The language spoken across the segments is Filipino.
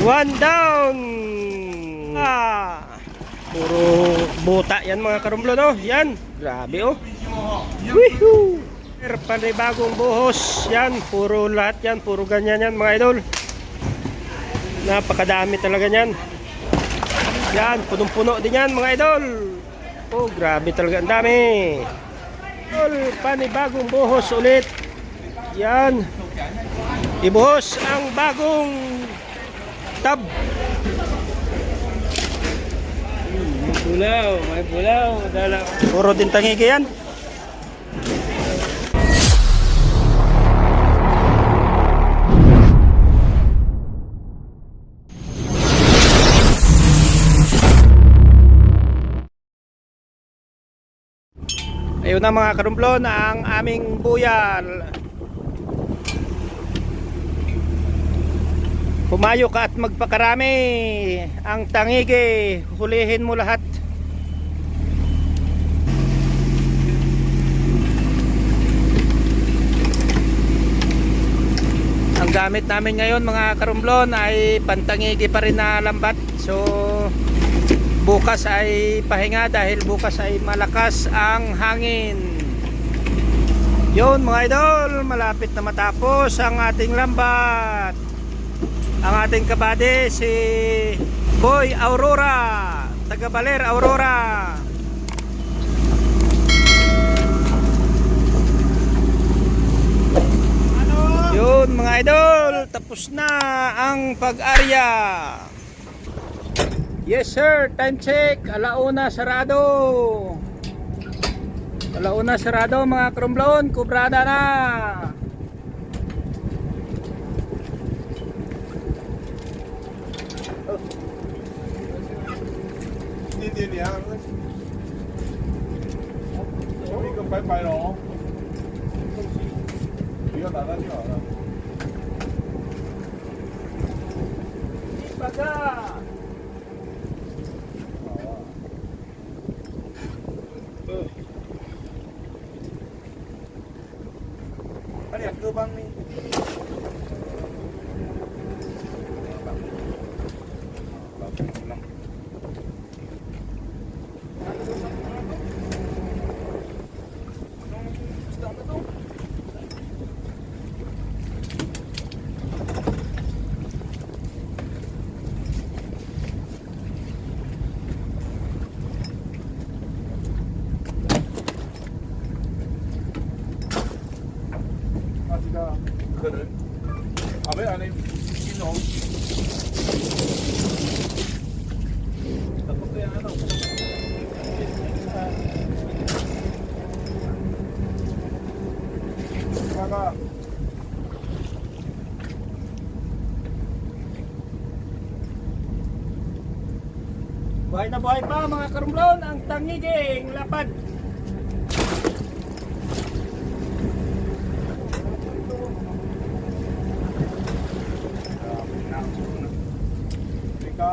One down. Ah. Puro buta yan mga karumblo no. Yan. Grabe oh. Woohoo. Panibagong buhos. Yan. Puro lahat yan. Puro ganyan yan mga idol. Napakadami talaga yan. Yan. Punong-puno din yan mga idol. Oh grabe talaga. Ang dami. Idol. Panibagong buhos ulit. Yan. Ibuhos ang bagong tab. May bulaw, may bulaw. Dala. Puro din tangigi yan. Ayun na mga karumplon ang aming buyal. Pumayo ka at magpakarami ang tangigi. Hulihin mo lahat. Ang gamit namin ngayon mga karumblon ay pantangigi pa rin na lambat. So bukas ay pahinga dahil bukas ay malakas ang hangin. Yun mga idol, malapit na matapos ang ating lambat. Ang ating kabady si Boy Aurora, taga Baler Aurora. Yun mga idol, tapos na ang pag-arya. Yes sir, time check, alauna sarado. Alauna sarado mga krumblon, kubrada na. อันนี้ก็ไปน้องปีก็ Buhay na buhay pa mga karumblon ang tangiging lapad. Ika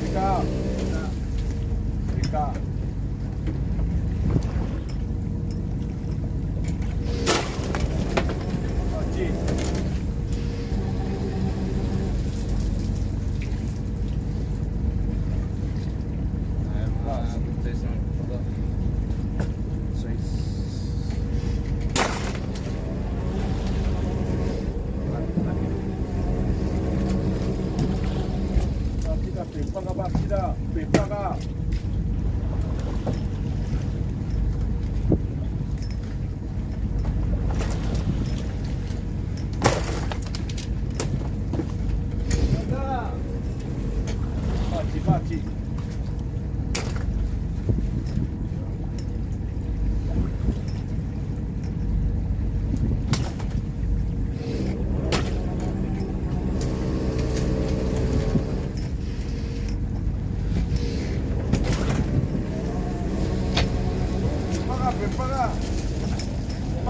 ఇంకా ఇంకా ఇంకా chị ba chị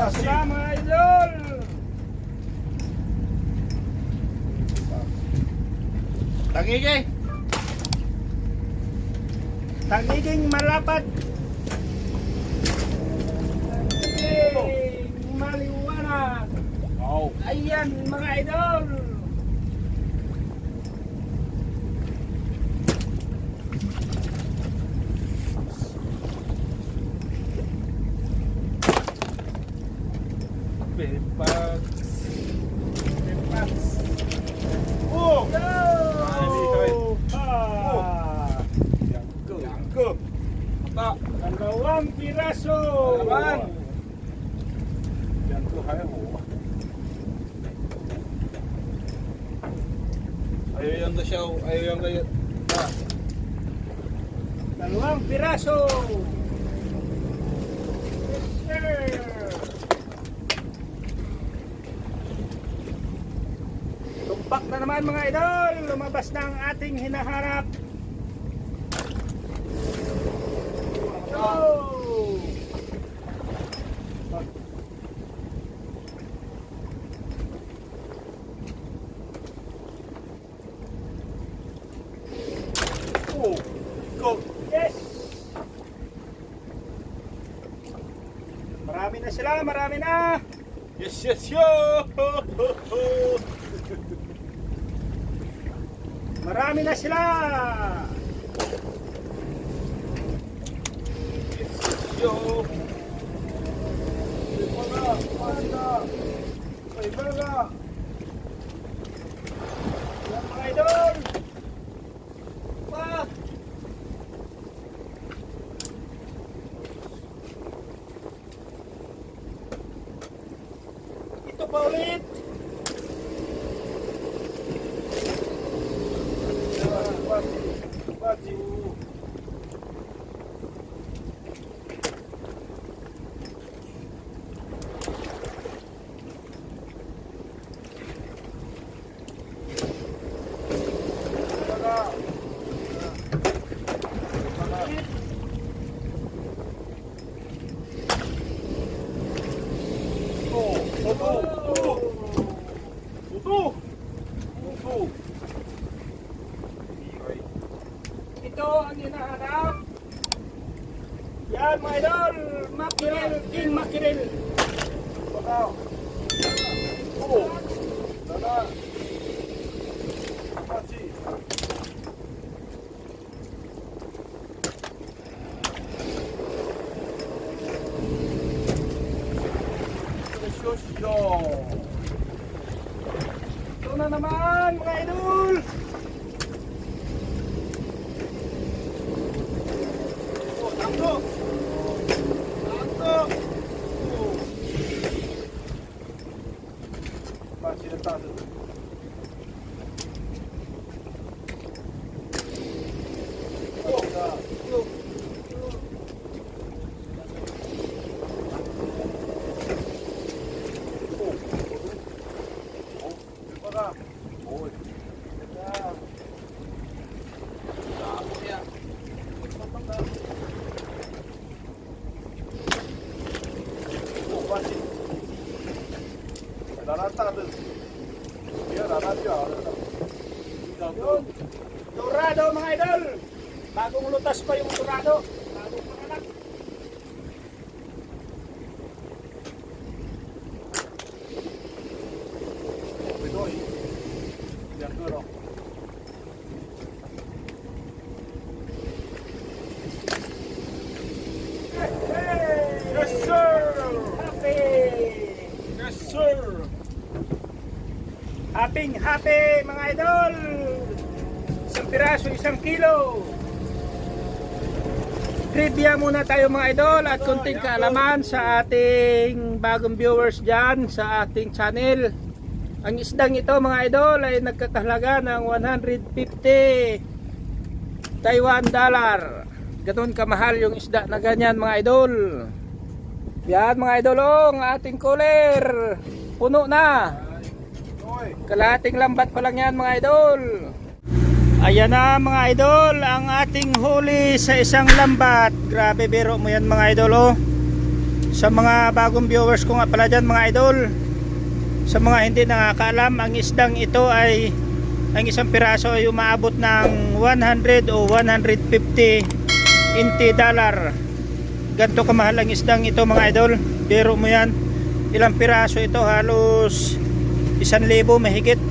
Pasya mga idol! Tangigay! 把。Ating hinaharap. Go! Go. Yes! Marami na sila, marami na. Yes, yes, yo. Marami na sila. Yo. Ibaga. Ibaga. Кстати, Yes, yes, yo. Ito na naman mga idol. Oh, tanto. Tanto. Oh. Pati na tanto. Oh, da. Oh. Oh, ibaga. Oh. Da. Da, ya. Oh, pati. Lalata din. Dia lalata. Yun. Dorado mga idol. Bagong lutas pa yung dorado. Bagong panganak. Pinoy. Yang gerok. Hey! Yes, sir. Happy! Yes, sir. Happy happy mga idol! Isang piraso, isang kilo. Trivia muna tayo mga idol at kunting kaalaman sa ating bagong viewers dyan sa ating channel. Ang isdang ito mga idol ay nagkakahalaga ng 150 Taiwan dollar. Ganun kamahal yung isda na ganyan mga idol. Yan mga idol oh, ang ating cooler. Puno na. Pinoy. Kalahating lambat pa lang yan mga idol. Ayan na mga idol, ang ating huli sa isang lambat. Grabe biro mo yan mga idol oh. Sa mga bagong viewers ko nga pala dyan mga idol, sa mga hindi nakakaalam, ang isdang ito ay ang isang piraso ay umaabot ng 100 o 150 inti dollar. Ganto kamahal ang isdang ito mga idol. Biro mo yan. Ilang piraso ito? Halos isang libo mahigit.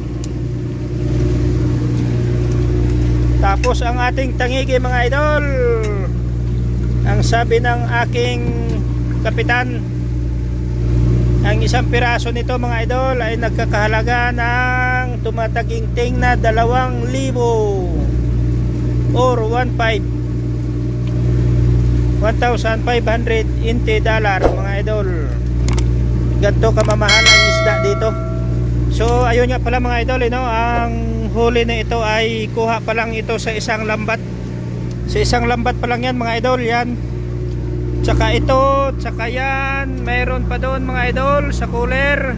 Tapos ang ating tangigi mga idol. Ang sabi ng aking kapitan, ang isang piraso nito mga idol ay nagkakahalaga ng tumataginting na dalawang libo or 1.5 1,500 inti dollar mga idol ganito kamamahal ang isda dito so ayun nga pala mga idol eh, no? ang huli na ito ay kuha pa lang ito sa isang lambat. Sa isang lambat pa lang yan mga idol yan. Tsaka ito tsaka yan. Mayroon pa doon mga idol sa cooler.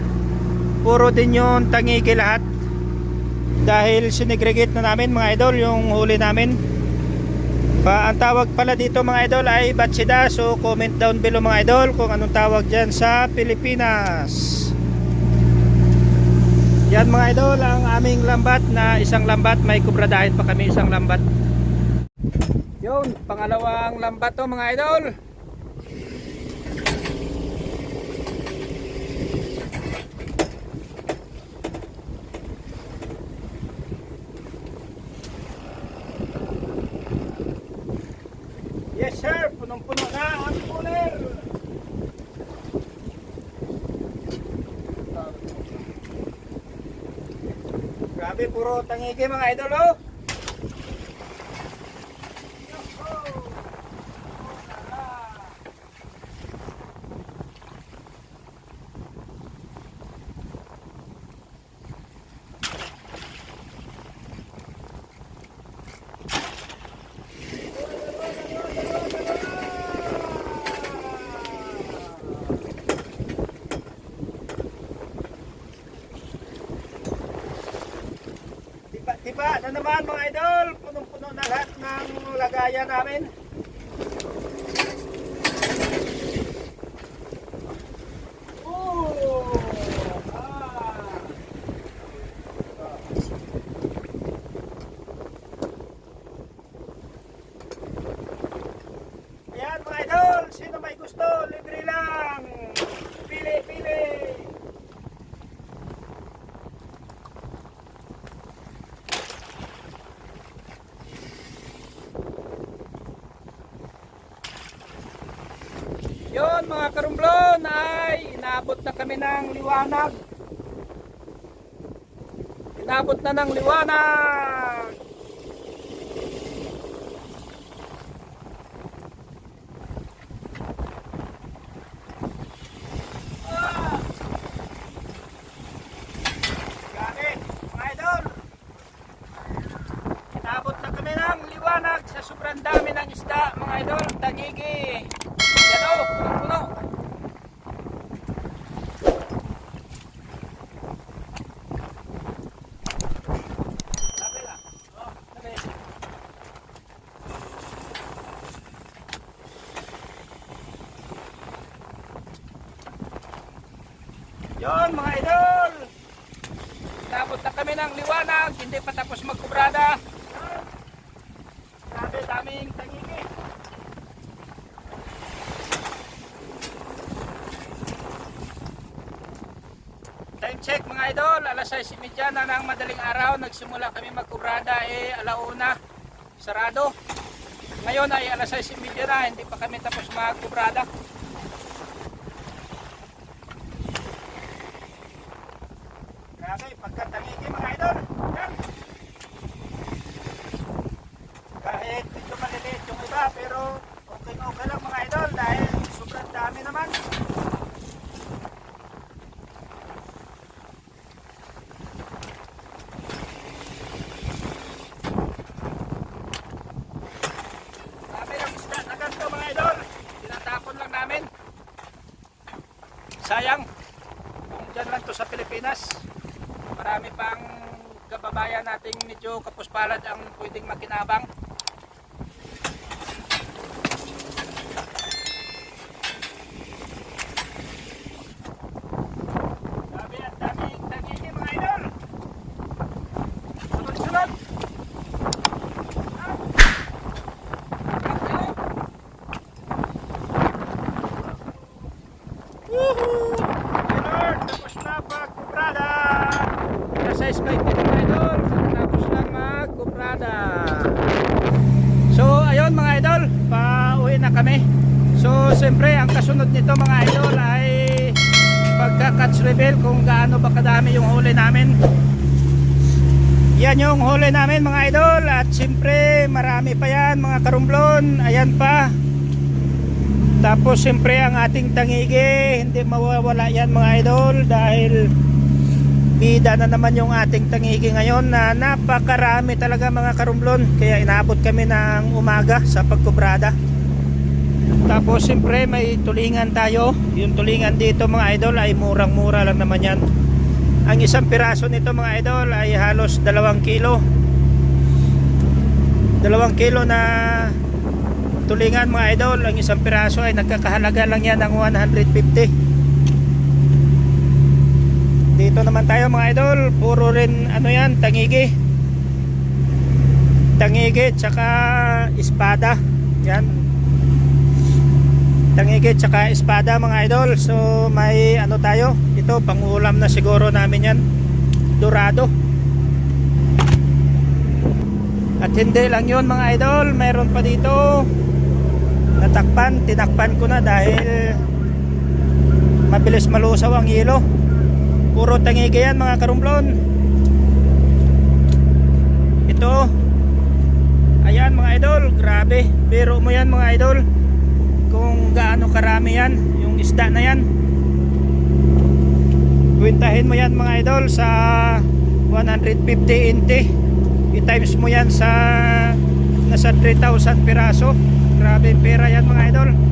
Puro din yung tangigi lahat. Dahil sinegregate na namin mga idol yung huli namin. Pa, ang tawag pala dito mga idol ay batsida so comment down below mga idol kung anong tawag dyan sa Pilipinas yan mga idol ang aming lambat na isang lambat. May kubradahin pa kami isang lambat. Yun pangalawang lambat to mga idol. Yes sir, punong-puno na ang cooler. Grabe, puro tangigi mga idol oh. Naman mga idol, punong-puno na lahat ng lagayan namin. Oh! Ah! Ayan mga idol, sino may gusto, libre lang. Pili, pili. Yon mga karumblon ay inaabot na kami ng liwanag. Inaabot na ng liwanag. Ah! Grabe, mga idol. Inaabot na kami ng liwanag sa sobrang dami ng isda, mga idol. Tagigi. Yan o, puno-puno. Sabi lang. Oh, sabi. Yon mga idol. Inabot na kami ng liwanag, hindi pa tapos magkubrada. Grabe, daming tangigi. Time check mga idol, alas 6.30 na ng madaling araw, nagsimula kami magkubrada eh alauna, sarado. Ngayon ay alas 6.30 na, hindi pa kami tapos magkubrada. Grabe, pagkatangigi mga idol. Yan. Kahit medyo maliliit yung iba, pero okay na okay lang mga idol dahil sobrang dami naman. Dami ng isda na ganito mga idol. Tinatapon lang namin. Sayang. Kung dyan lang to sa Pilipinas, marami pang nating medyo kapuspalad ang pwedeng makinabang. Woohoo! Lord, tapos na pagkuprada. Nasa spike din mga idol. Tapos lang magkuprada. So, ayun mga idol, pauwi na kami. So, siyempre, ang kasunod nito mga idol ay pagka-catch reveal kung gaano ba kadami yung huli namin. Yan yung huli namin mga idol at siyempre marami pa yan mga karumblon. Ayan pa. Tapos siyempre ang ating tangigi, hindi mawawala yan mga idol dahil bida na naman yung ating tangigi ngayon na napakarami talaga mga karumblon. Kaya inaabot kami ng umaga sa pagkubrada. Tapos siyempre may tulingan tayo. Yung tulingan dito mga idol ay murang-mura lang naman yan. Ang isang piraso nito mga idol ay halos dalawang kilo. Dalawang kilo na tulingan mga idol. Ang isang piraso ay nagkakahalaga lang yan ng 150. Dito naman tayo mga idol. Puro rin ano yan, tangigi. Tangigi tsaka espada. Yan, tangigit tsaka espada mga idol. So may ano tayo? Ito pangulam na siguro namin yan. Dorado. At hindi lang yun mga idol. Mayroon pa dito. Natakpan tinakpan ko na dahil mabilis malusaw ang yelo puro tangigi yan mga karumblon. Ito. Ayan mga idol. Grabe. Biro mo yan mga idol. Kung gaano karami yan yung isda na yan. Kwentahin mo yan mga idol sa 150 inti. I-times mo yan sa nasa 3,000 piraso. Grabe pera yan mga idol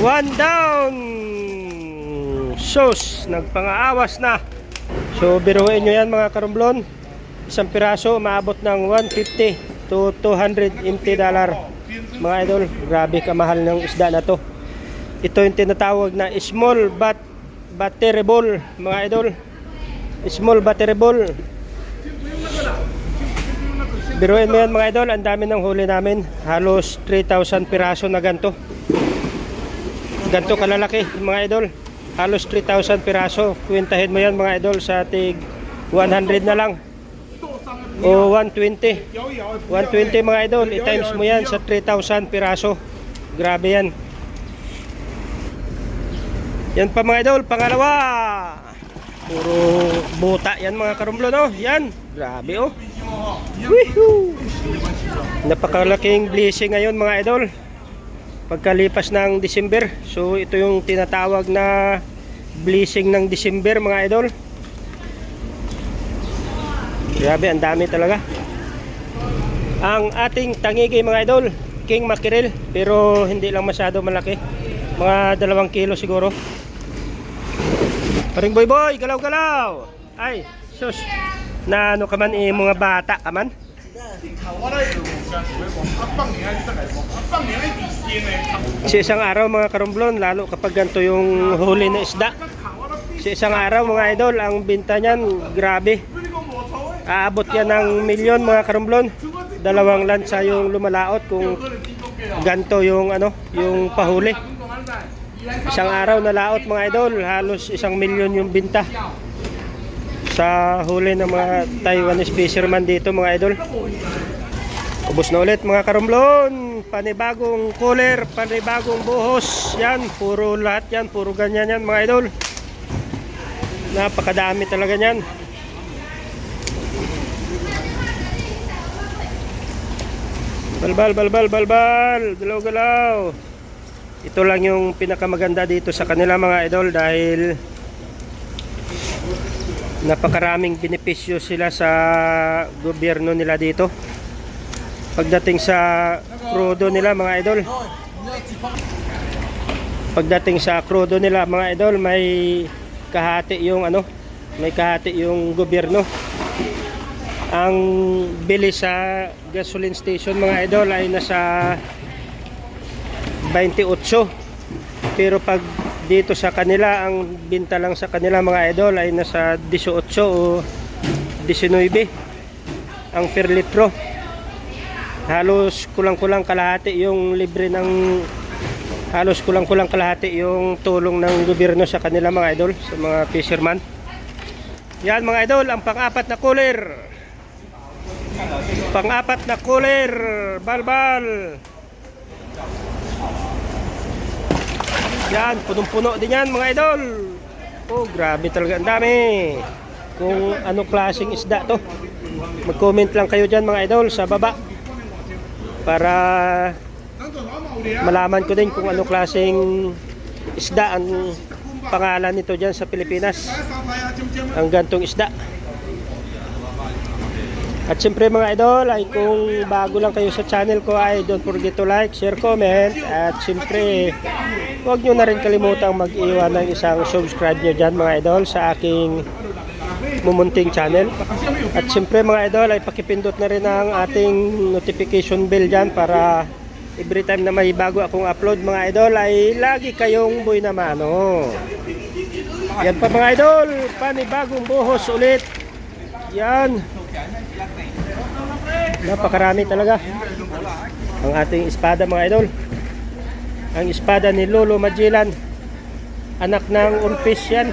One down! Sus, nagpangaawas na. So, biruin nyo yan mga karumblon. Isang piraso, maabot ng 150 to 200 MT dollar. Mga idol, grabe kamahal ng isda na to. Ito yung tinatawag na small but batterable, mga idol. Small batterable. Biruin mo yan mga idol, ang dami ng huli namin. Halos 3,000 piraso na ganto. Ganto kalalaki mga idol. Halos 3,000 piraso. Kwentahin mo yan mga idol sa tig 100 na lang. O 120 120 mga idol. I-times mo yan sa 3,000 piraso. Grabe yan yan pa mga idol pangalawa puro buta yan mga karumblo no yan grabe oh Woohoo! napakalaking blessing ngayon mga idol pagkalipas ng December. So ito yung tinatawag na blessing ng December mga idol. Grabe, ang dami talaga. Ang ating tangigi mga idol, king mackerel, pero hindi lang masyado malaki. Mga dalawang kilo siguro. Paring boy boy, galaw galaw. Ay, sus. Na ano ka man eh, mga bata ka man. Sa isang araw mga karumblon, lalo kapag ganito yung huli na isda. Sa isang araw mga idol, ang binta niyan, grabe. Aabot yan ng milyon mga karumblon. Dalawang lansa yung lumalaot kung ganito yung ano, yung pahuli. Isang araw na laot mga idol, halos isang milyon yung binta. Sa huli ng mga Taiwanese fisherman dito mga idol. Ubus na ulit mga karumblon. Panibagong cooler, panibagong buhos. Yan, puro lahat yan, puro ganyan yan mga idol. Napakadami talaga yan. Balbal, balbal, balbal. Galaw, galaw. Ito lang yung pinakamaganda dito sa kanila mga idol dahil napakaraming benepisyo sila sa gobyerno nila dito. Pagdating sa krudo nila mga idol. Pagdating sa krudo nila mga idol may kahati yung ano may kahati yung gobyerno. Ang bili sa gasoline station mga idol ay nasa 28 pero pag dito sa kanila ang binta lang sa kanila mga idol ay nasa 18 o 19 ang per litro. Halos kulang-kulang kalahati yung libre ng halos kulang-kulang kalahati yung tulong ng gobyerno sa kanila mga idol sa mga fisherman. Yan mga idol ang pang-apat na cooler. Pang-apat na cooler. Balbal yan punong-puno din yan mga idol. Oh grabe talaga ang dami. Kung ano klaseng isda to mag-comment lang kayo dyan mga idol sa baba. Para malaman ko din kung ano klaseng isda ang pangalan nito dyan sa Pilipinas. Ang gantong isda at siyempre mga idol ay kung bago lang kayo sa channel ko ay don't forget to like, share, comment. At siyempre huwag nyo na rin kalimutang mag-iwan ng isang subscribe nyo dyan mga idol sa aking mumunting channel. At siyempre mga idol ay pakipindot na rin ang ating notification bell dyan para every time na may bago akong upload mga idol ay lagi kayong buhay na mano. Yan pa mga idol panibagong buhos ulit. Yan napakarami talaga. Ang ating espada mga idol. Ang espada ni Lolo Magellan. Anak ng Orpis yan.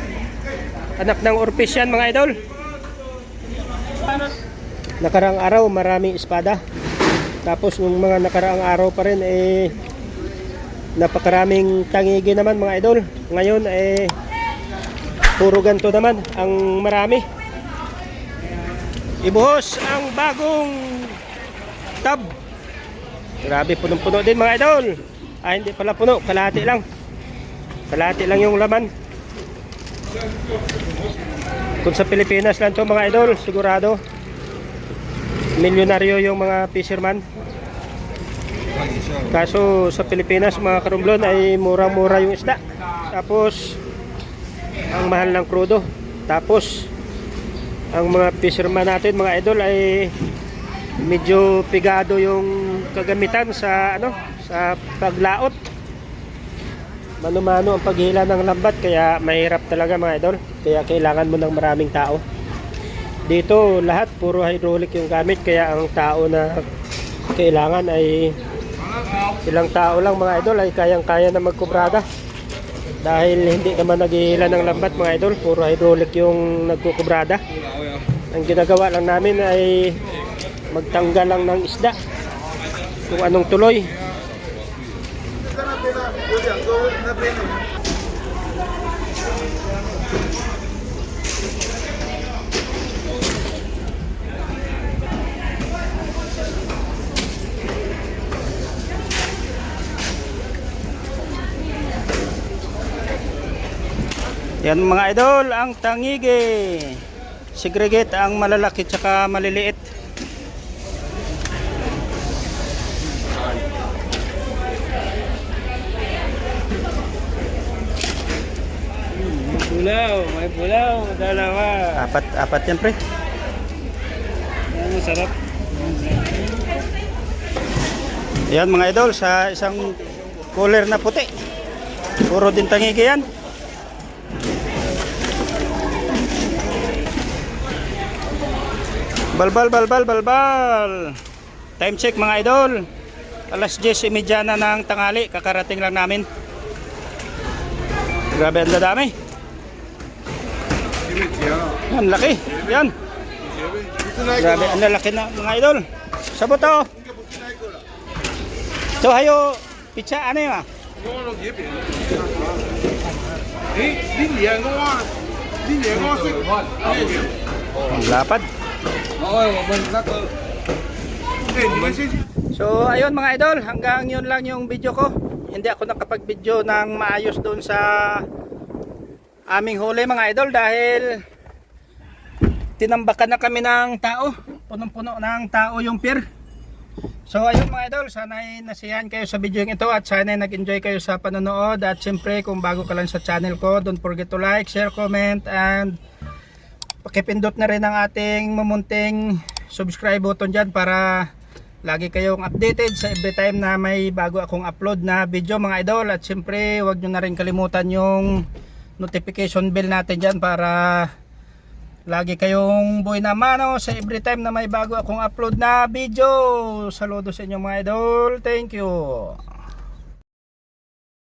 Anak ng Orpis yan mga idol. Nakarang araw maraming espada. Tapos nung mga nakaraang araw pa rin eh napakaraming tangigi naman mga idol. Ngayon eh puro ganto naman ang marami. Ibuhos ang bagong tab. Grabe punong puno din mga idol. Ah hindi pala puno kalahati lang. Kalahati lang yung laman. Kung sa Pilipinas lang to mga idol sigurado. Milyonaryo yung mga fisherman. Kaso sa Pilipinas mga karumblon ay murang-mura yung isda. Tapos ang mahal ng krudo. Tapos ang mga fisherman natin mga idol ay medyo pigado yung kagamitan sa ano sa paglaot. Mano-mano ang paghila ng lambat kaya mahirap talaga mga idol. Kaya kailangan mo ng maraming tao. Dito lahat puro hydraulic yung gamit kaya ang tao na kailangan ay ilang tao lang mga idol ay kayang-kaya na magkubrada dahil hindi naman naghihila ng lambat mga idol puro hydraulic yung nagkukubrada ang ginagawa lang namin ay magtanggal lang ng isda kung anong tuloy Yan mga idol, ang tangigi. Segregate ang malalaki tsaka maliliit. Pulaw, may pulaw, dalawa. Apat, apat yan pre. Ang masarap. Yan mga idol, sa isang cooler na puti. Puro din tangigi yan. Balbal, balbal, balbal. Time check mga idol. Alas 10.30 na ng tangali. Kakarating lang namin. Grabe ang dadami. Yan, laki. Yan. Grabe, ang lalaki na mga idol. Sabot ako. So, hayo, pizza, ano yun ah? Ang lapad. So, ayun mga idol, hanggang yun lang yung video ko. hindi ako nakapag-video ng maayos doon sa aming huli mga idol dahil tinambakan na kami ng tao. Punong-puno ng tao yung pier. So ayun mga idol, sana ay nasiyahan kayo sa video ito at sana ay nag-enjoy kayo sa panonood at syempre kung bago ka lang sa channel ko, don't forget to like, share, comment and pakipindot na rin ang ating mumunting subscribe button dyan para lagi kayong updated sa every time na may bago akong upload na video mga idol at syempre wag nyo na rin kalimutan yung notification bell natin dyan para lagi kayong buhay na mano sa every time na may bago akong upload na video. Saludo sa inyo mga idol. Thank you